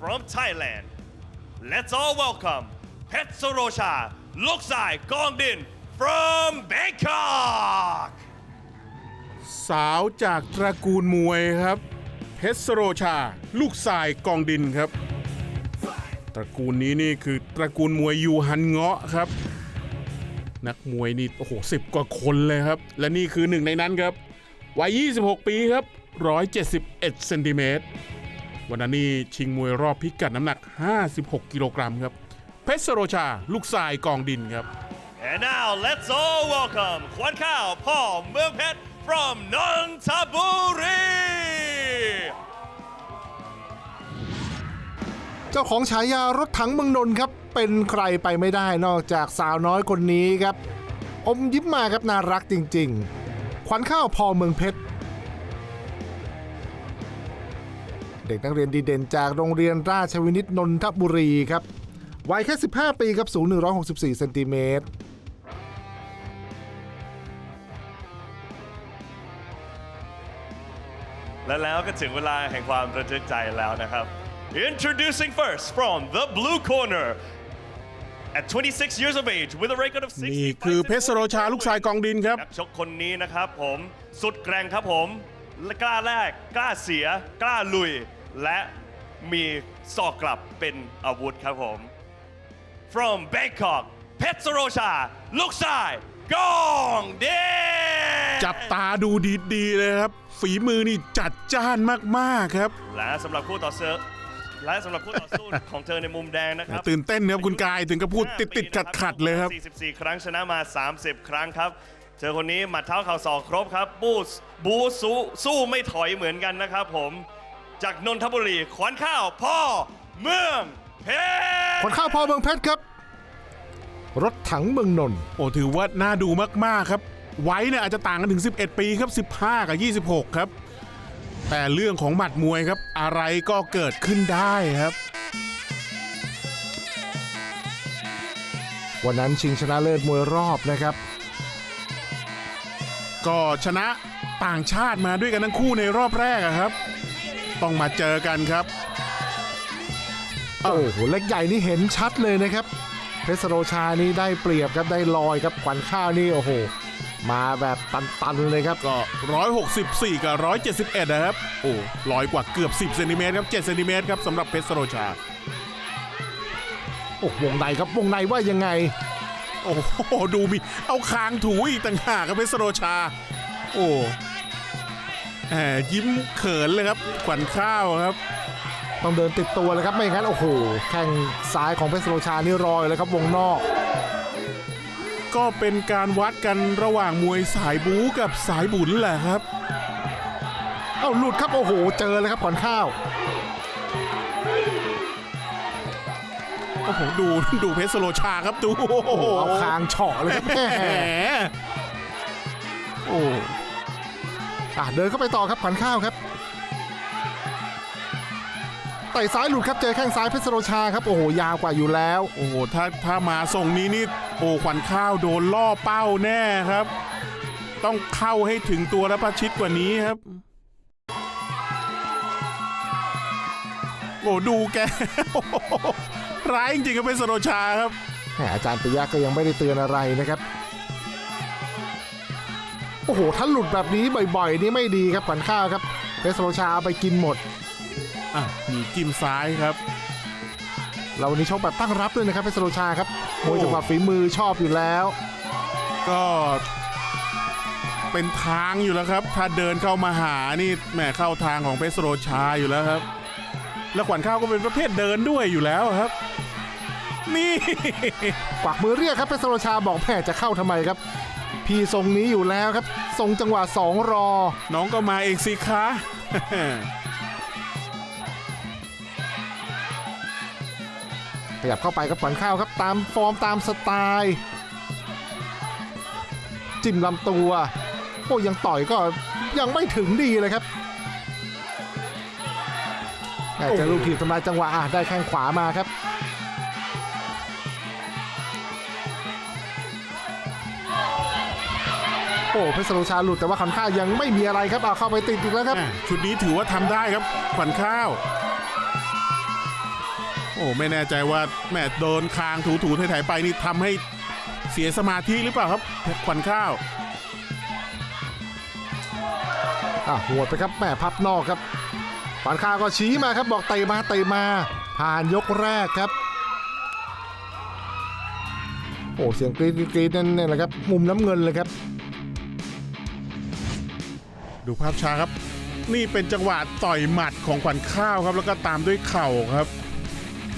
from Thailand let's all welcome เพชรสโรชาลูกสายกองดิน from Bangkok สาวจากตระกูลมวยครับ เพชรสโรชา ลูกสายกองดินครับ ตระกูลนี้นี่คือตระกูลมวยยูฮันเงาะครับ นักมวยนี่โอ้โหสิบกว่าคนเลยครับ และนี่คือหนึ่งในนั้นครับวัย 26 ปีครับ 171เซนติเมตร วันนั้นนี่ชิงมวยรอบพิกัดน้ำหนัก 56 กิโลกรัมครับ เพชรสโรชา ลูกสายกองดินครับ And now let's all welcome ควันข้าวพ่อเมืองเพชร from Nonthaburi เจ้าของฉายารถถังเมืองนนท์ครับ เป็นใครไปไม่ได้นอกจากสาวน้อยคนนี้ครับ อมยิ้มมาครับน่ารักจริง ๆ ขวัญข้าวพอเมืองเพชร เด็กนักเรียนดีเด่นจากโรงเรียนราชวินิตนนทบุรีครับวัยแค่ 15 ปีครับสูง 164 เซนติเมตรและแล้วก็ถึงเวลาแห่งความระทึกใจแล้วนะครับ Introducing first from the blue corner at 26 years of age with a record of 60นี่คือเพชรสโรชาลูกสายกองดินครับ นักชกคนนี้นะครับผม สุดแกร่งครับผมและกล้าแรก กล้าเสีย กล้าลุย และมีศอกกลับเป็นอาวุธครับผม from Bangkok เพชรสโรชา ลูกชายกองเดนจับตาดูดีๆเลยครับ ฝีมือนี่จัดจ้านมากๆครับ และสำหรับคู่ต่อเสือและสำหรับคู่ต่อสู้ของเธอในมุมแดงนะครับ ตื่นเต้นนะครับคุณกายถึงกับพูดติดติดขัดขัดๆเลยครับ 44 ครั้งชนะมา 30 ครั้งครับ เธอคนนี้หมัดเท้าเข่าศอกครบครับ บูสบูสู้สู้ไม่ถอยเหมือนกันนะครับผม จากนนทบุรี ขวัญข้าวพ่อเมืองเพชรขวัญข้าวพอเมืองเพชรครับ รถถังเมืองนนท์โอ้ถือว่าน่าดูมากๆครับ ไว้เนี่ยอาจจะต่างกันถึง 11 ปีครับ 15 กับ 26 ครับ แต่เรื่องของหมัดมวยครับ อะไรก็เกิดขึ้นได้ครับ วันนั้นชิงชนะเลิศมวยรอบนะครับ ก็ชนะต่างชาติมาด้วยกันทั้งคู่ในรอบแรกอะครับ ต้องมาเจอกันครับโอ้โหเล็กใหญ่นี่เห็นชัดเลยนะครับ เพชรสโรชานี่ได้เปรียบครับได้ลอยครับขวัญข้าวนี่โอ้โห มาแบบตันๆเลยครับก็ 164 กับ 171 นะครับ โอ้ลอยกว่าเกือบ 10เซนติเมตรครับ7เซนติเมตรครับสำหรับเพชรสโรชา โอ้วงในครับวงในว่ายังไง โอ้โหดูมีเอาคางถูอีกต่างหากครับเพชรสโรชา โอ้ แหมยิ้มเขินเลยครับขวัญข้าวครับ ต้องเดินติดตัวเลยครับไม่งั้นโอ้โหแข้งซ้ายของเพชรสโรชานี่รอยเลยครับวงนอก ก็เป็นการวัดกันระหว่างมวยสายบู๊กับสายบุญแหละครับ เอ้าหลุดครับโอ้โห เจอเลยครับขวัญข้าวโอ้โหดูดูเพชรสโรชาครับดูโอ้โอ้โหโหเอาคางเฉาะเลยครับแหแหมมโอ้ อะเดินเข้าไปต่อครับขวัญข้าวครับไต่ซ้ายหลุดครับเจอแข้งซ้ายเพชรสโรชาครับโอ้โหยาวกว่าอยู่แล้ว โอ้โหถ้าถ้ามาทรงนี้นี่โอ้ขวัญข้าวโดนล่อเป้าแน่ครับ ต้องเข้าให้ถึงตัวและประชิดกว่านี้ครับโอ้ดูแกโอ้โหร้ายจริงๆครับเป็นสโรชาครับแหมอาจารย์ปิยะก็ยังไม่ได้เตือนอะไรนะครับ โอ้โห ถ้าหลุดแบบนี้บ่อยๆ นี่ไม่ดีครับขวัญข้าวครับเพชรโรชาเอาไปกินหมด อะมีจิ้มซ้ายครับ เราวันนี้ชกแบบตั้งรับด้วยนะครับเพชรโรชาครับมวยจังหวะฝีมือชอบอยู่แล้ว ก็เป็นทางอยู่แล้วครับ ถ้าเดินเข้ามาหานี่แหมเข้าทางของเพชรสโรชาอยู่แล้วครับ แล้วขวัญข้าวก็เป็นประเภทเดินด้วยอยู่แล้วครับ นี่กวักมือเรียกครับเพชรโรชาบอกแม่จะเข้าทำไมครับ พี่ทรงนี้อยู่แล้วครับ ทรงจังหวะสองรอ น้องก็มาเองสิคะ ขยับเข้าไปครับขวัญข้าวครับ ตามฟอร์มตามสไตล์ จิ้มลำตัว โอ้ยังต่อยก็ยังไม่ถึงดีเลยครับแม่เจะลูกถีบทำลายจังหวะอะได้แข้งขวามาครับ อ้เพชรโรชาหลุดแต่ว่าขวัญข้าวยังไม่มีอะไรครับเอาเข้าไปติดอีกแล้วครับอะชุดนี้ถือว่าทำได้ครับขวัญข้าว โอ้ไม่แน่ใจว่าแม่เดินคางถูถูไถๆไปนี่ทำให้เสียสมาธิหรือเปล่าครับเพชรขวัญข้าว อะหัวดไปครับแม่พับนอกครับฝันข้าวก็ชี้มาครับบอกเตะมาเตะมาผ่านยกแรกครับ โอ้เสียงกรี๊ดกรี๊ดนั่นแหละครับมุมน้ำเงินเลยครับ ดูภาพช้าครับ นี่เป็นจังหวะต่อยหมัดของขวัญข้าวครับ แล้วก็ตามด้วยเข่าครับ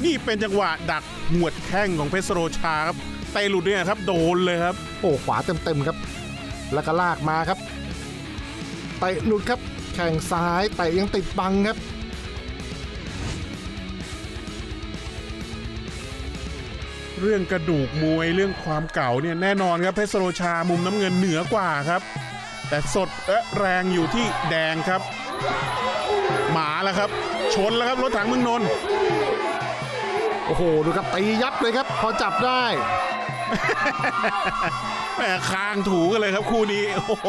นี่เป็นจังหวะดักหวดแข้งของเพชรโรชาครับเตะหลุดเนี่ยครับโดนเลยครับ โอ้ขวาเต็มๆครับ แล้วก็ลากมาครับเตะหลุดครับ แข่งซ้ายเตะยังติดบังครับเรื่องกระดูกมวยเรื่องความเก่าเนี่ยแน่นอนครับเพชรโรชามุมน้ำเงินเหนือกว่าครับ แต่สดและแรงอยู่ที่แดงครับ หมาแล้วครับ ชนแล้วครับรถถังเมืองนนท์โอ้โห ดูครับตียับเลยครับ พอจับได้แหมคางถูกันเลยครับคู่นี้โอ้โห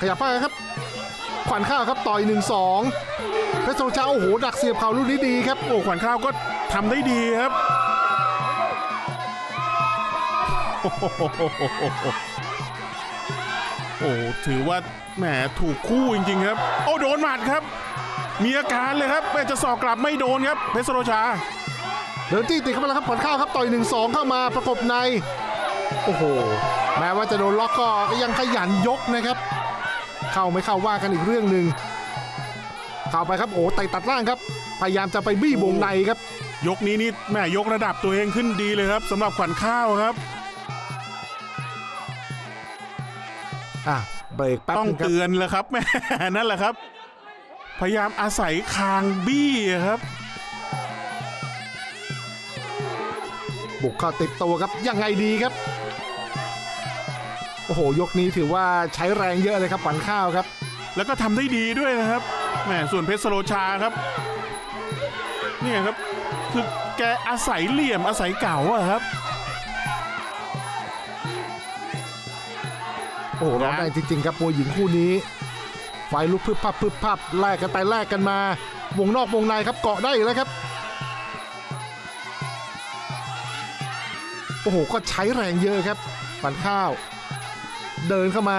ขยับไปครับ ขวัญข้าวครับต่อย1 2เพชรโซชาโอ้โหดักเสียบเข่าลูกนี้ดีครับโอ้ขวัญข้าวก็ทำได้ดีครับ โอ้โหโอ้ถือว่าแหมถูกคู่จริงๆครับ โอ้โดนหมัดครับ มีอาการเลยครับแม่จะสอกกลับไม่โดนครับเพชรโรชา เดินจี้ติดเข้ามาแล้วครับขวัญข้าวครับต่อย1 2เข้ามาประกบใน โอ้โห แม้ว่าจะโดนล็อกก็ยังขยันยกนะครับ เข้าไม่เข้าว่ากันอีกเรื่องหนึ่งเข้าไปครับโอ้ไต่ตัดล่างครับ พยายามจะไปบี้วงในครับ ยกนี้นี่แม่ยกระดับตัวเองขึ้นดีเลยครับสำหรับขวัญข้าวครับ อะเบรกแป๊บต้องนึงครับเตือนแล้วครับแม่ นั่นแหละครับ พยายามอาศัยคางบี้ครับ บุกเข้าติดตัวครับยังไงดีครับ โอ้โห ยกนี้ถือว่าใช้แรงเยอะเลยครับขวัญข้าวครับ แล้วก็ทำได้ดีด้วยนะครับแหมส่วนเพชรสโลชาครับ เนี่ยครับ คือแกอาศัยเหลี่ยมอาศัยเก่าอะครับ โอ้โหร้องได้จริงๆครับมวยหญิงคู่นี้ ไฟลุกพึบพับพึบพับแลกกันไปแลกกันมา วงนอกวงในครับเกาะได้อีกแล้วครับ โอ้โห ก็ใช้แรงเยอะครับปันข้าว เดินเข้ามา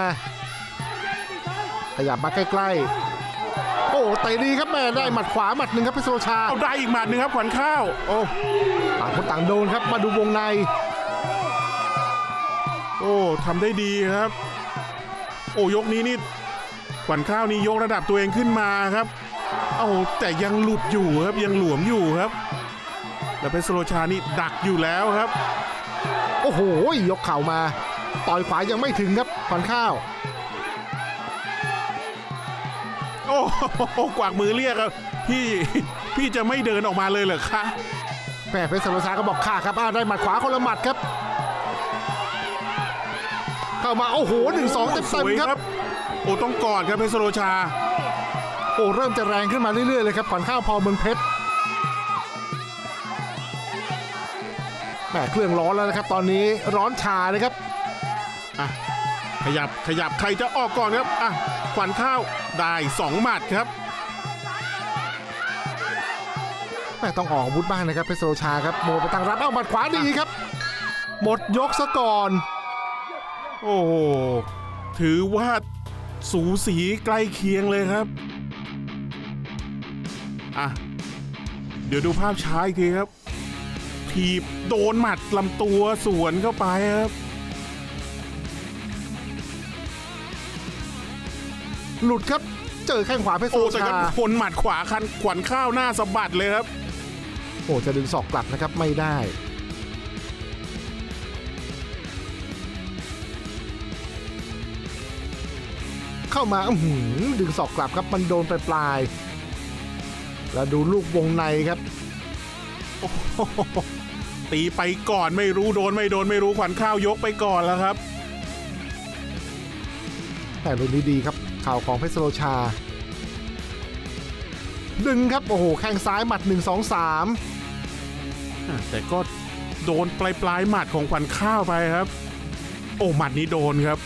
ขยับมาใกล้ๆ โอ้เตะดีครับแม่ได้หมัดขวาหมัดหนึ่งครับเพชรโซชา เอาได้อีกหมัดหนึงครับขวัญข้าว โอ้ต่างคนต่างโดนครับมาดูวงใน โอ้ทำได้ดีครับ โอ้ยกนี้นี่ขวัญข้าวนี่ยกระดับตัวเองขึ้นมาครับโอ้แต่ยังหลุดอยู่ครับยังหลวมอยู่ครับ แล้วเพชรสโลชานี่ดักอยู่แล้วครับ โอ้โหยกเข่ามา ต่อยขวายังไม่ถึงครับขวัญข้าว โอ้โหกวากมือเรียกครับพี่พี่จะไม่เดินออกมาเลยเหรอคะแม่เพชรสโลชาก็บอกข่าครับอ้าวได้หมัดขวาคนละหมัดครับ เข้ามา โอ้โหหนึ่งสองเต็มสวยๆคครัรับบโอ้ต้องกอดครับเพชรสโลชา โอ้เริ่มจะแรงขึ้นมาเรื่อยๆเลยครับขวัญข้าวพอเมืองเพชรแหมเครื่องร้อนแล้วนะครับ ตอนนี้ร้อนชาเลยครับอะขยับขยับใครจะออกก่อนครับอะขวัญข้าวได้สองหมัดครับแม่ต้องออกอาวุธบ้างนะครับเพชรโซชาครับโมไปตั้งรับเอ้าหมัดขวาดีครับ หมดยกซะก่อน โอ้โห ถือว่าสูสีใกล้เคียงเลยครับ อะ เดี๋ยวดูภาพช้าอีกทีครับทีบโดนหมัดลำตัวสวนเข้าไปครับ หลุดครับ เจอแข้งขวาเพชรโซโอ้แต่ชาก็คนหมัดขวาคันขวัญข้าวหน้าสะบัดเลยครับ โอ้จะดึงศอกกลับนะครับไม่ได้ เข้ามาอื้อหือดึงศอกกลับครับมันโดนไปปลายๆแล้วดูลูกวงในครับโอ้โหตีไปก่อนไม่รู้โดนไม่โดนไม่รู้ขวัญข้าวยกไปก่อนแล้วครับ แต่รุ่นนี้ดีครับข่าวของเพชรโลชา ดึงครับ โอ้โห แข้งซ้ายหมัด 1 2 3อะแต่ก็โดนปลายปลายๆหมัดของขวัญข้าวไปครับ โอ้หมัดนี้โดนครับ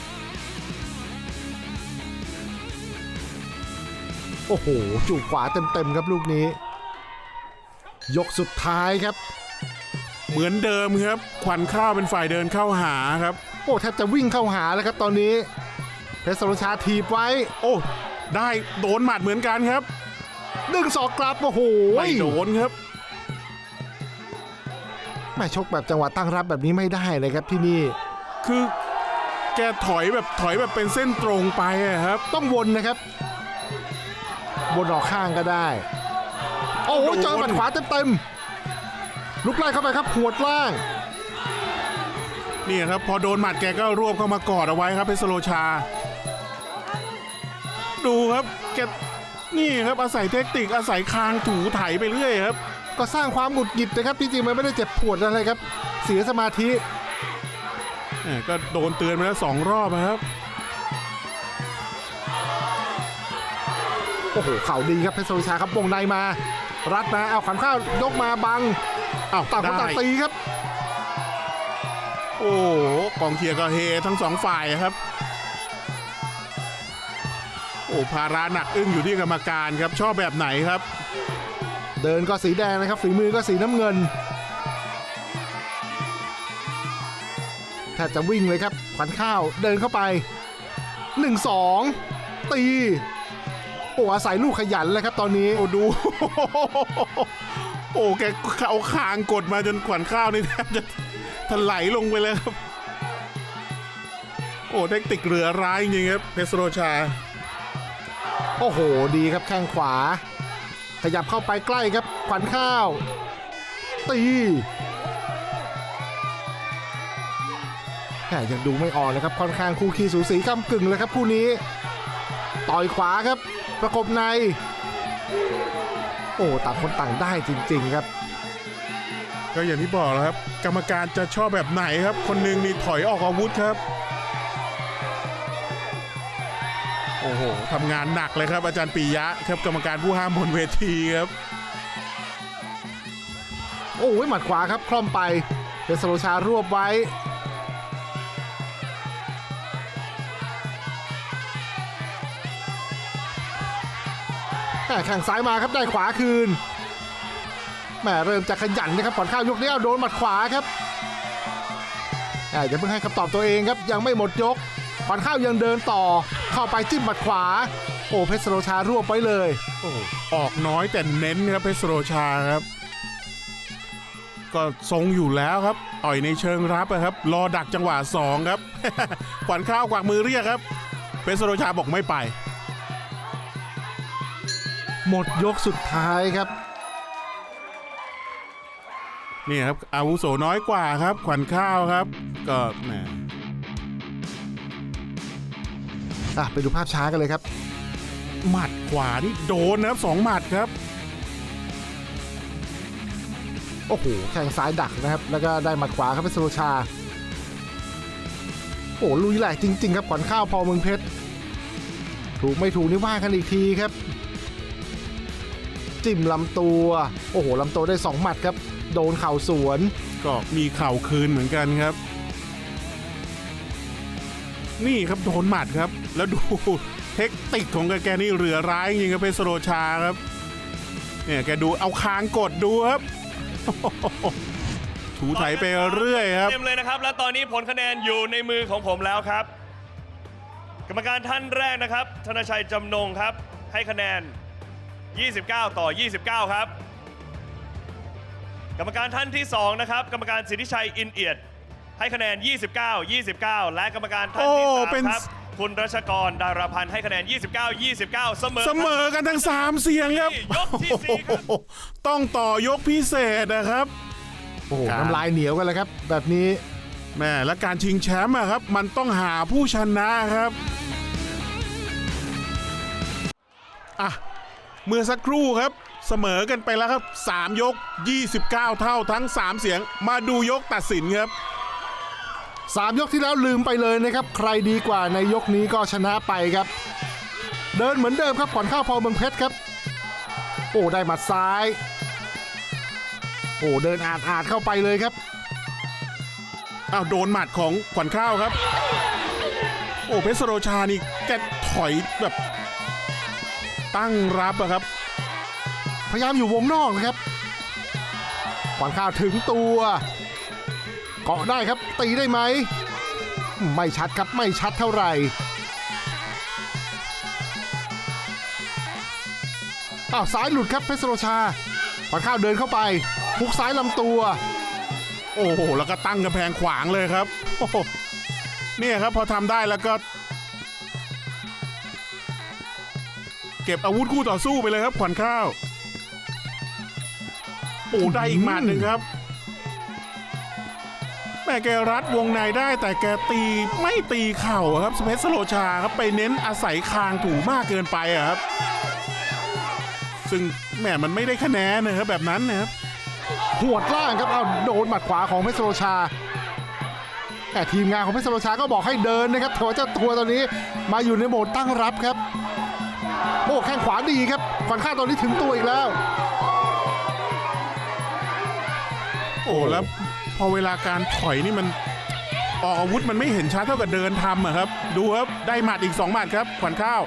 อ้โหจูบขวาเต็มๆครับลูกนี้ ยกสุดท้ายครับ เหมือนเดิมครับ ขวัญข้าวเป็นฝ่ายเดินเข้าหาครับ โอ้แทบจะวิ่งเข้าหาแล้วครับตอนนี้ เพชรสโรชาถีบไว้ โอ้ได้โดนหมัดเหมือนกันครับดึงศอกกลับโอ้โหไม่โดนครับแม่ชกแบบจังหวะตั้งรับแบบนี้ไม่ได้เลยครับที่นี่ คือแกถอยแบบถอยแบบเป็นเส้นตรงไปอะครับ ต้องวนนะครับ วนออกข้างก็ได้ โอ้โหโดนเจอหมัดขวาเต็มๆลุกไล่เข้าไปครับหวดล่าง นี่ครับพอโดนหมัดแกก็รวบเข้ามากอดเอาไว้ครับเพชรโลชา ดูครับแกนี่ครับอาศัยเทคนิคอาศัยคางถูไถไปเรื่อยครับ ก็สร้างความหงุดหงิดนะครับที่จริงมันไม่ได้เจ็บปวดอะไรครับ เสียสมาธิแหม่ก็โดนเตือนไปแล้วสองรอบนะครับ โอ้โหเข่าดีครับเพชรโซชาครับวงในมา รัดมาเอาขันข้าวยกมาบังอ้าวต่างคนต่างได้ตีครับ โอ้โหกองเชียร์ก็เฮทั้งสองฝ่ายครับ โอ้ภาระหนักอึ้งอยู่ที่กรรมการครับชอบแบบไหนครับ เดินก็สีแดงนะครับ ฝีมือก็สีน้ำเงินแทบจะวิ่งเลยครับขวัญข้าวเดินเข้าไป 1 2 ตี โอ้อาศัยลูกขยันเลยครับตอนนี้โอ้ดู โอ้แกเอาคางกดมาจนขวัญข้าวนี่แทบจะถลายลงไปเลยครับ โอ้เทคนิคเหลือร้ายจริงครับเพสโรชา โอ้โหดีครับแข้งขวา ขยับเข้าไปใกล้ครับขวัญข้าว ตีแหมยังดูไม่ออกเลยครับค่อนข้างคู่ขี้สูสีกำกึ่งเลยครับคู่นี้ ต่อยขวาครับ ประกบใน โอ้ต่างคนต่างได้จริง ๆครับ ก็อย่างที่บอกแล้วครับ กรรมการจะชอบแบบไหนครับ คนหนึ่งนี่ถอยออกอาวุธครับ โอ้โหทำงานหนักเลยครับอาจารย์ปิยะครับกรรมการผู้ห้ามบนเวทีครับ โอ้ยหมัดขวาครับคล่อมไปเพชรโลชารวบไว้ แข่งซ้ายมาครับได้ขวาคืนแหมเริ่มจะขยันนะครับผ่อนข้าวยกนี้โดนหมัดขวาครับอย่าเพิ่งให้คำตอบตัวเองครับยังไม่หมดยกผ่อนข้าวยังเดินต่อ เข้าไปจิ้มหมัดขวา โอ้เพชรโลชารวบไว้เลยโอ้ออกน้อยแต่เน้นครับเพชรโรชาครับ ก็ทรงอยู่แล้วครับต่อยในเชิงรับครับ รอดักจังหวะสองครับขวัญข้าวกวักมือเรียกครับเพชรโรชาบอกไม่ไป หมดยกสุดท้ายครับนี่ครับอาวุโสน้อยกว่าครับ ขวัญข้าวครับ ก็แหมอะไปดูภาพช้ากันเลยครับ หมัดขวานี่โดนนะครับสองหมัดครับ โอ้โหแข่งซ้ายดักนะครับ แล้วก็ได้หมัดขวาครับเป็นสโลชา โอ้ลุยแหลกจริง ๆ ครับขวัญข้าวพอเมืองเพชร ถูกไม่ถูกนี่ว่ากันอีกทีครับ จิ้มลำตัว โอ้โหลำตัวได้สองหมัดครับ โดนเข่าสวน ก็มีเข่าคืนเหมือนกันครับ นี่ครับโดนหมัดครับ แล้วดูเทคนิคของแกนี่เหลือร้ายจริงครับเพชรโรชาครับเนี่ยแกดูเอาคางกดดูครับถูไถไปเรื่อยครับเต็มเลยนะครับ และตอนนี้ผลคะแนนอยู่ในมือของผมแล้วครับ กรรมการท่านแรกนะครับ ธนชัยจำนงครับ ให้คะแนน 29 ต่อ 29 ครับ กรรมการท่านที่ 2 นะครับ กรรมการสิทธิชัยอินเอียด ให้คะแนน 29 29 และกรรมการท่านที่โอ้เป็น 3ครับคุณรัชกรดาราพันธ์ให้คะแนน 29 29 เสมอเสมอกันทั้งสามเสียงครับยกที่สี่ครับ โอ้โหต้องต่อยกพิเศษนะครับ โอ้โหครับ น้ำลายเหนียวกันเลยครับ แบบนี้ แม่และการชิงแชมป์อะครับ มันต้องหาผู้ชนะครับ อะ เมื่อสักครู่ครับ เสมอกันไปแล้วครับ 3 ยก 29 เท่าทั้ง 3 เสียง มาดูยกตัดสินครับสามยกที่แล้วลืมไปเลยนะครับ ใครดีกว่าในยกนี้ก็ชนะไปครับ เดินเหมือนเดิมครับขวัญข้าวพอเมืองเพชรครับ โอ้ได้หมัดซ้าย โอ้เดินอาดอาดเข้าไปเลยครับอ้าวโดนหมัดของขวัญข้าวครับ โอ้เพชรโรชานี่แกถอยแบบ ตั้งรับอะครับ พยายามอยู่วงนอกนะครับขวัญข้าวถึงตัว เกาะได้ครับตีได้ไหม ไม่ชัดครับไม่ชัดเท่าไหร่อ้าวซ้ายหลุดครับเพชรโรชาขวัญข้าวเดินเข้าไปฮุกซ้ายลำตัว โอ้โหแล้วก็ตั้งกำแพงขวางเลยครับ โอ้โหเนี่ยครับพอทำได้แล้วก็ เก็บอาวุธคู่ต่อสู้ไปเลยครับขวัญข้าว โอ้ได้อีกหมัดหนึ่งครับแม่แกรัดวงในได้แต่แกตีไม่ตีเข่าครับสเปซสโลชาครับไปเน้นอาศัยคางถูมากเกินไปครับ ซึ่งแหมมันไม่ได้คะแนนนะครับแบบนั้นนะครับหวดล่างครับเอาโดนหมัดขวาของเพชรโรชา แต่ทีมงานของเพชรโรชาก็บอกให้เดินนะครับแต่ว่าเจ้าตัวตอนนี้มาอยู่ในโหมดตั้งรับครับ อ้แข้งขวาดีครับขวัญข้าวตอนนี้ถึงตัวอีกแล้ว โอ้แล้วพอเวลาการถอยนี่มันออกอาวุธมันไม่เห็นชัดเท่ากับเดินทำอะครับ ดูครับ ได้หมัดอีก2หมัดครับขวัญข้าว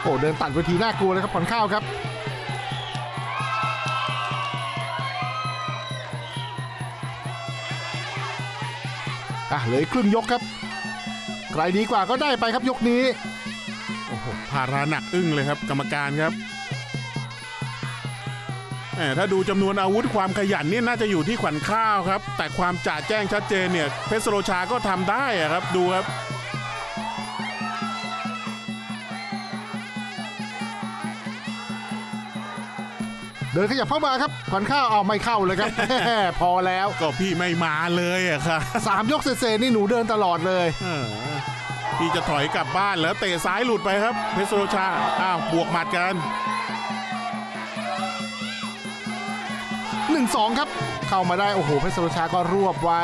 โอ้เดินตัดเวทีน่ากลัวเลยครับขวัญข้าวครับ อะเหลืออกครึ่งยกครับ ใครดีกว่าก็ได้ไปครับยกนี้โอ้โห ภาระหนักอึ้งเลยครับกรรมการครับแหมถ้าดูจำนวนอาวุธความขยันเนี่ยน่าจะอยู่ที่ขวัญข้าวครับ แต่ความจ่าแจ้งชัดเจนเนี่ยเพชรโรชาก็ทำได้อะครับดูครับเดินขยับเข้ามาครับขวัญข้าวเอาไม่เข้าเลยครับพอแล้วก็พี่ไม่มาเลยอะค่ะสามยกเศษๆนี่หนูเดินตลอดเลย เออพี่จะถอยกลับบ้านแล้วเตะซ้ายหลุดไปครับ เพชรโรชา อ้าวบวกหมัดกัน 1 2 ครับ เข้ามาได้ โอ้โห เพชรสุรชาก็รวบไว้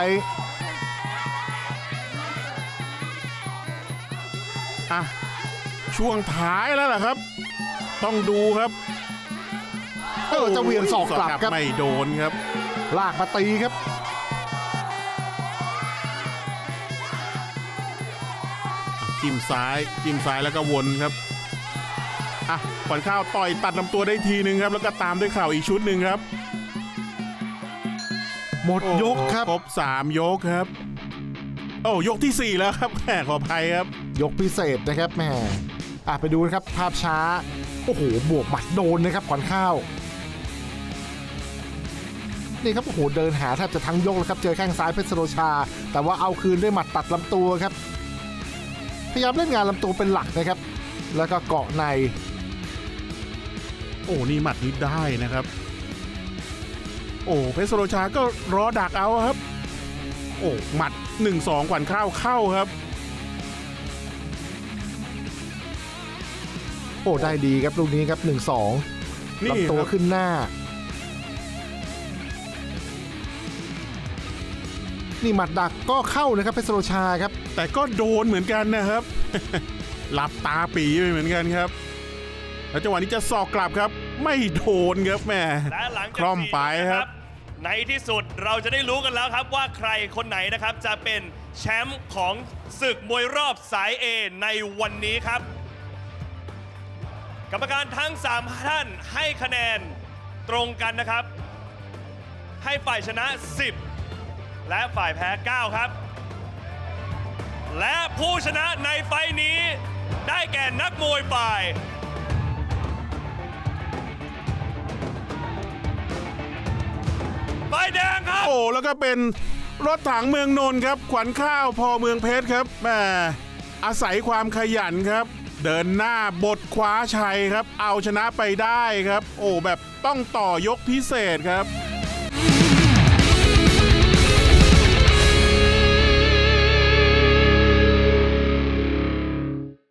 อะ ช่วงท้ายแล้วล่ะครับ ต้องดูครับเออจะเหวียงศอกกลับครับไม่โดนครับ ลากมาตีครับ จิ้มซ้ายจิ้มซ้ายแล้วก็วนครับอะขวัญข้าวต่อยตัดลำตัวได้ทีหนึ่งครับ แล้วก็ตามด้วยเข่าอีกชุดหนึ่งครับหมดยกครับ ครบสามยกครับ โอ้ยกที่สี่แล้วครับแหมขออภัยครับ ยกพิเศษนะครับแหม่อะไปดูนะครับภาพช้า โอ้โห บวกหมัดโดนนะครับขวัญข้าว นี่ครับ โอ้โห เดินหาแทบจะทั้งยกเลยครับ เจอแข้งซ้ายเพชรสุรชา แต่ว่าเอาคืนด้วยหมัดตัดลำตัวครับ พยายามเล่นงานลำตัวเป็นหลักนะครับ แล้วก็เกาะใน โอ้นี่หมัดนี้ได้นะครับ โอ้เพชรโรชาก็รอดักเอาครับ โอ้หมัด 1-2ขวัญข้าวเข้าครับ โอ้ได้ดีครับลูกนี้ครับ 1-2นี่ลำตัวครับขึ้นหน้า นี่หมัดดักก็เข้านะครับเพชรโรชาครับ แต่ก็โดนเหมือนกันนะครับ หลับตาปีไปเหมือนกันครับ แล้วจังหวะนี้จะสอกกลับครับ ไม่โดนครับแม่และหลังจากคล่อมไปสี่ยกครับ ในที่สุดเราจะได้รู้กันแล้วครับว่าใครคนไหนนะครับจะเป็นแชมป์ของศึกมวยรอบสาย A ในวันนี้ครับ กรรมการทั้ง 3 ท่านให้คะแนนตรงกันนะครับ ให้ฝ่ายชนะ 10 และฝ่ายแพ้ 9 ครับ และผู้ชนะในไฟท์นี้ได้แก่นักมวยฝ่ายฝ่ายแดงครับ โอ้แล้วก็เป็นรถถังเมืองนนท์ครับ ขวัญข้าวพอเมืองเพชรครับแหม่อาศัยความขยันครับ เดินหน้าบทคว้าชัยครับ เอาชนะไปได้ครับ โอ้แบบต้องต่อยกพิเศษครับ